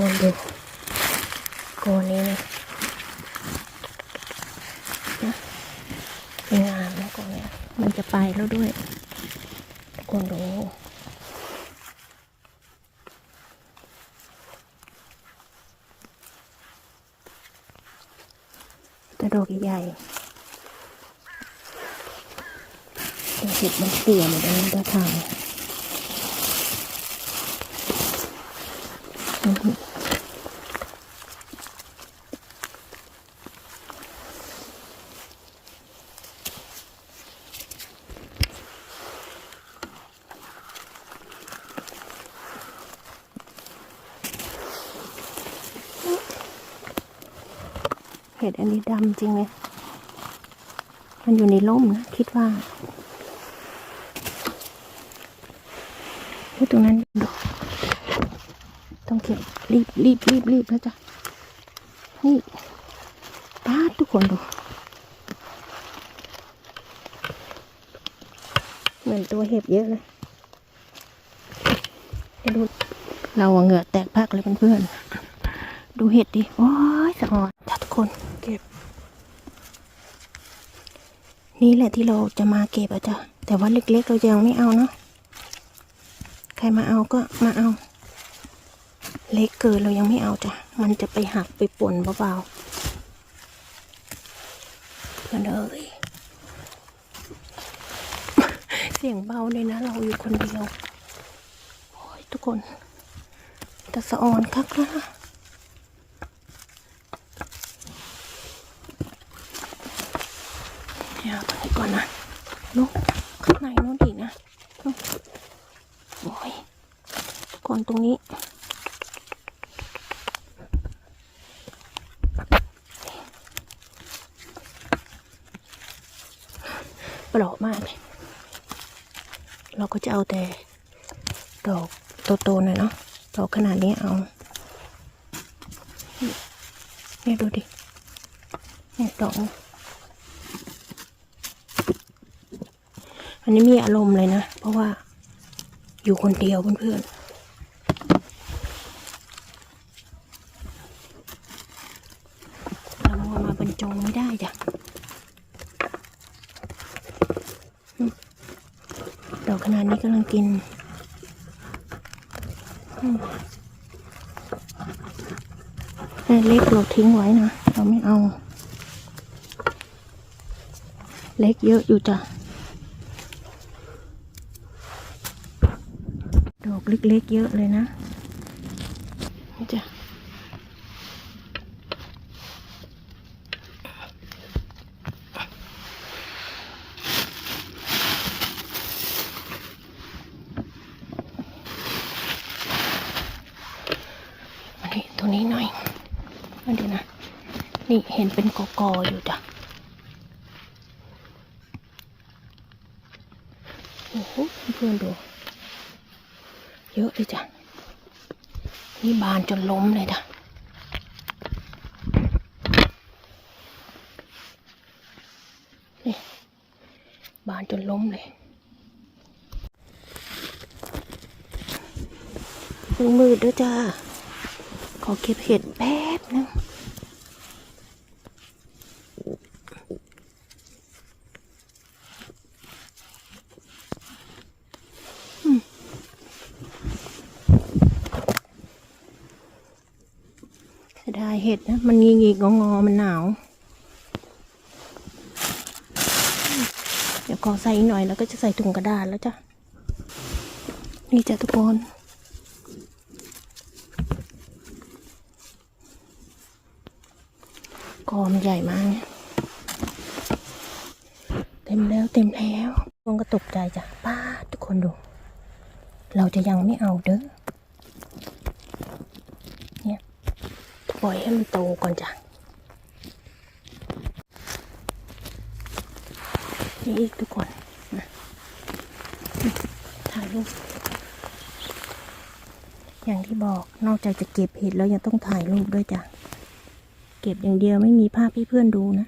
คนดูโกนนี้นี่นะเป็นงามนะโกนเนี่ยมันจะไปแล้วด้วยทุกคนดูกระโดดใหญ่เป็นเห็ดมันเตี่ยหมดเลยต้องทำ เห็ดอันนี้ดำจริงเลยมันอยู่ในร่มนะ คิดว่าเฮ้ยตรงนั้นดอกต้องเก็บรีบรีบรีบรีบแล้วจ้ะ นี่ป้าดทุกคนดู เหมือนตัวเห็บเยอะเลยเดี๋ยวดูเราเหงื่อแตกพักเลยเพื่อนๆดูเห็ดดิ โอ้ยสะอ่อนจ้ะทุกคน เก็บ นี่แหละที่เราจะมาเก็บอะจ้ะแต่ว่าเล็กๆเรายังไม่เอาเนาะใครมาเอาก็มาเอา เล็กเกินเรายังไม่เอาจ้ะมันจะไปหักไปป่นเบาๆเพื่อนเอ้ยเสียงเบาเลยนะ เราอยู่คนเดียวโอ้ยทุกคนต่สะออนคักนะ เนี่ยเอาตรงนี้ก่อนนะลูกข้างในนู้นอีกนะโอ้ยก่อนตรงนี้เปราะมากเลยเราก็จะเอาแต่ดอกโตๆหน่อยเนาะดอกขนาดนี้เอาเนี่ยดูดิเนี่ยดอก อันนี้มีอารมณ์เลยนะ เพราะว่าอยู่คนเดียวเพื่อนๆเราเอามาบรรจงไม่ได้จ้ะดอกขนาดนี้กำลังกิน เล็กเราทิ้งไว้นะ เราไม่เอา เล็กเยอะอยู่จ้ะ ดอก เล็กๆเยอะเลยนะเจ้ะตัวนี้หน่อยมาดูนะ นี่เห็นเป็นกอกออยู่จ้ะโอ้โหเพื่อนดู เยอะเลยจ้ะ นี่บานจนล้มเลยจ้ะนี่บานจนล้มเลยมือมืดด้วยจ้า ขอเก็บเห็ดแป๊บนึง เสียดายเห็ดนะมันงีงีงองอๆมันหนาว เดี๋ยวขอใส่หน่อยแล้วก็จะใส่ถุงกระดาษแล้วจ้ะ นี่จ้ะทุกคนกอมใหญ่มากเนี่ยเต็มแล้วเต็มแล้วทุกคนก็ตกใจจ้ะป้าทุกคนดู เราจะยังไม่เอาเด้อเนี่ย ล่อยให้มันโตก่อนจ้ะ นี่อีกทุกคนนะถ่ายรูป อย่างที่บอกนอกจากจะเก็บเห็ดแล้วยังต้องถ่ายรูปด้วยจ้ะ เก็บอย่างเดียวไม่มีภาพให้เพื่อนดูนะ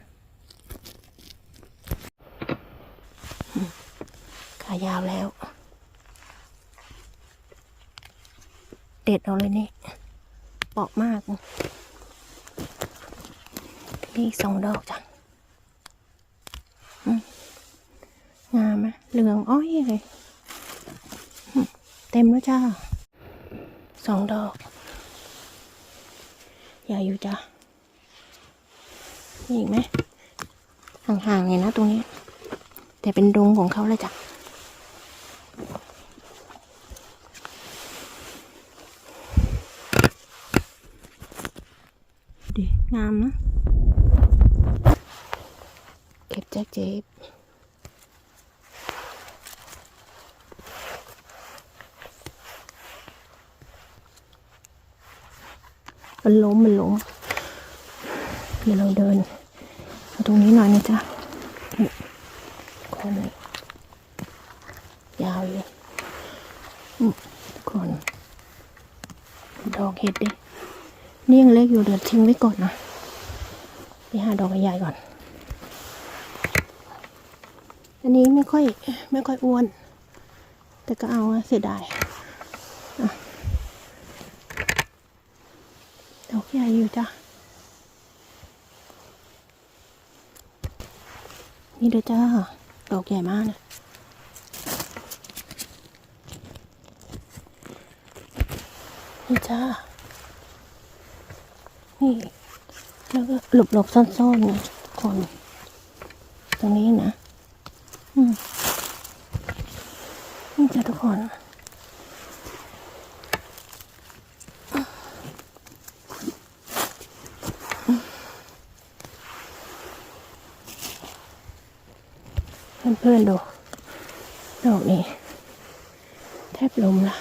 ขายาวแล้ว เด็ดเอาเลยนี่ปาะมาก นี่อีกสองดอกจ้ะงามไหมเหลืองอ้อยเลยเต็มแล้วจ้าสองดอก ใหญ่อยู่จ้ะมีอีกไหมห่างๆเลยนะตรงนี้ แต่เป็นดงของเขาเลยจ้ะดิงามนะ็บจากเจ็บมันล้มมันล้มเดี๋ยวเราเดินมาตรงนี้หน่อยนะจ๊ะคนนี้ยาวอยู่อืมคนดอกเห็ดดินี่ยังเล็กอยู่เดี๋ยวทิ้งไว้ก่อนนะไปหาดอกใหญ่ก่อน อันนี้ไม่ค่อยไม่ค่อยอ้วน แต่ก็เอาเสียดายดอกใหญ่อยู่จ้ะ นี่เด้อจ้าดอกใหญ่มากนะนี่จ้า นี่ แล้วก็หลบหลบซ่อนๆนคน ตรงนี้นะ นี่จ้ะทุกคนเพื่อนๆดูดอกนี้ แทบล้มละ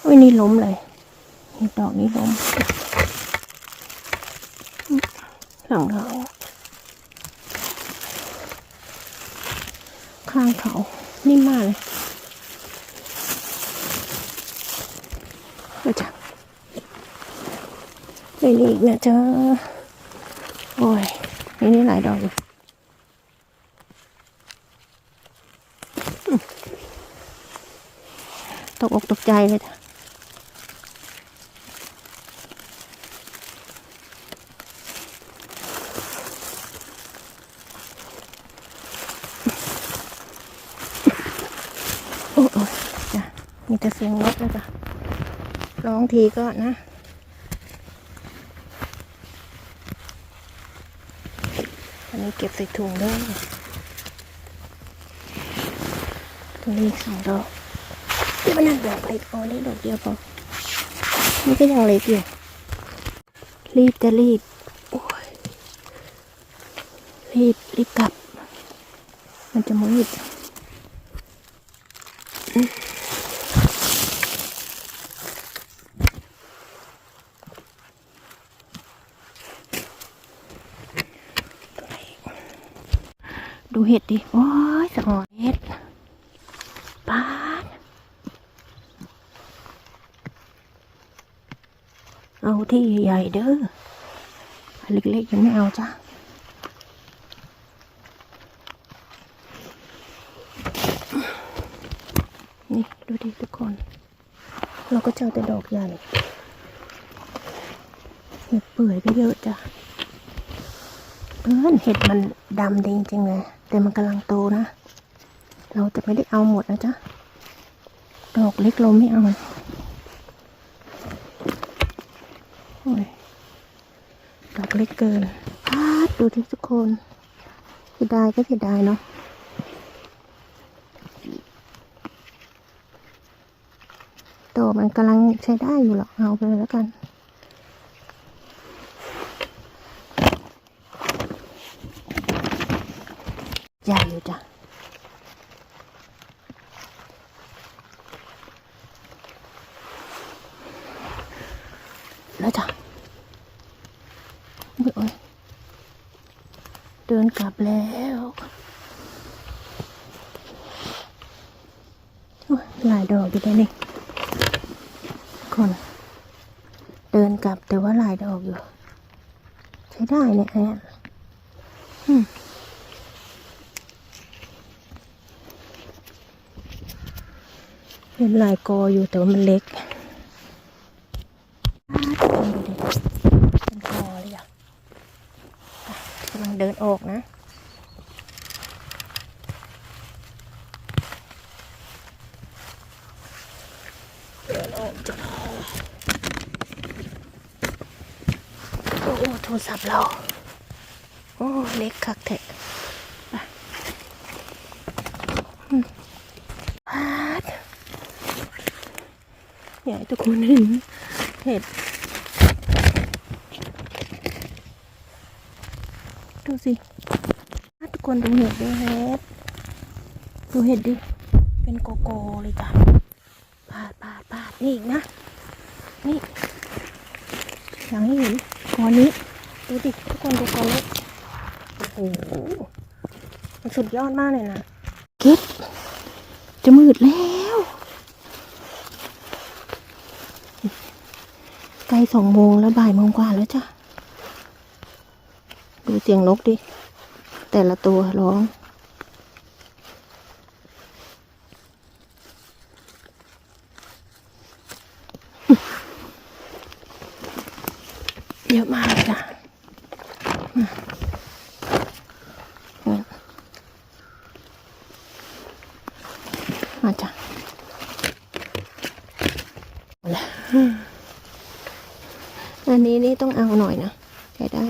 โอ้ยนี่ล้มเลยนี่ดอกนี้ล้มหลังเรา ข้างเขานิ่มมากเลยก็จะไปนี่อีกนะเจ้าโอ้ยนี่นี่หลายดอกอยู่ตกอกตกใจเลยจ้ะ โอ้โอ้ยจ้ะ มีแต่เสียงรถแล้วจ้ะร้องทีก็นะ อันนี้เก็บใส่ถุงด้วยตรงนี้สองดอกนี่มันนั่นดอกเล็กอ๋อนี่ดอกเดียวพอนี่ก็ยังเล็กอยู่ รีบจะรีบโอ้ยรีบรีบกลับ มันจะมืด ดูเห็ดดิ โอ้ยสะออนเห็ดปาดเอาที่ใหญ่เด้อเล็กๆยังไม่เอาจ้ะนี่ดูดิทุกคน เราก็เจอแต่ดอกใหญ่เห็ดเปื่อยก็เยอะจ้ะเพื่อนเห็ดมันดำดีจริงๆเลย แต่มันกำลังโตนะ เราจะไม่ได้เอาหมดนะจ๊ะดอกเล็กเราไม่เอาโอ้ยดอกเล็กเกินพาดดูที่ทุกคนเสียดายก็เสียดายเนาะโตมันกำลังใช้ได้อยู่หรอกเอาไปเลยแล้วกัน ใหญ่อยู่จ้ะ แล้วจ้ะอุ๊ยโอ้ยเดินกลับแล้วหลายดอกอยู่ได้นี่คน เดินกลับแต่ว่าหลายดอกอยู่ ใช้ได้เนี่ยอันเนี้ยอืมเป็นลายกออยู่แต่ว่ามันเล็ก ออกจ้ะโอ้โทรศัพท์เรา โอ้เล็กคักแทะไปอืมพาดอยากให้ทุกคนเห็นเห็ดดูสิทุกคนดูเห็ดดูเห็ดดูเห็ดดิ เป็นโกโก้เลยจ้ะาดปาดปาดนี่อีกนะ นี่อยากให้เห็นกอนนี้ ดูดิทุกคนดูกอนเล็โอ้โหมันสุดยอดมากเลยนะเก็บจะมืดแล้วใกล้สองโมงแล้วบ่ายโมงกว่าแล้วจ้ะ ดูเสียงนกดิ แต่ละตัวร้อง เยอะมากจ้ะอืมงั้นาจ้ะอันนี้นี่ต้องเอาหน่อยนะใช้ได้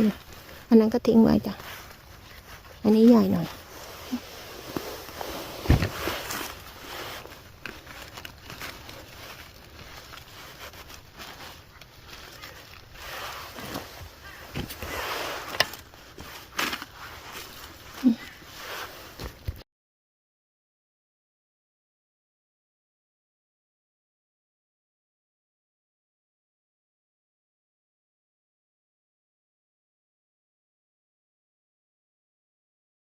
อันนั้นก็ทิ้งไว้จ้ะ อันนี้ใหญ่หน่อย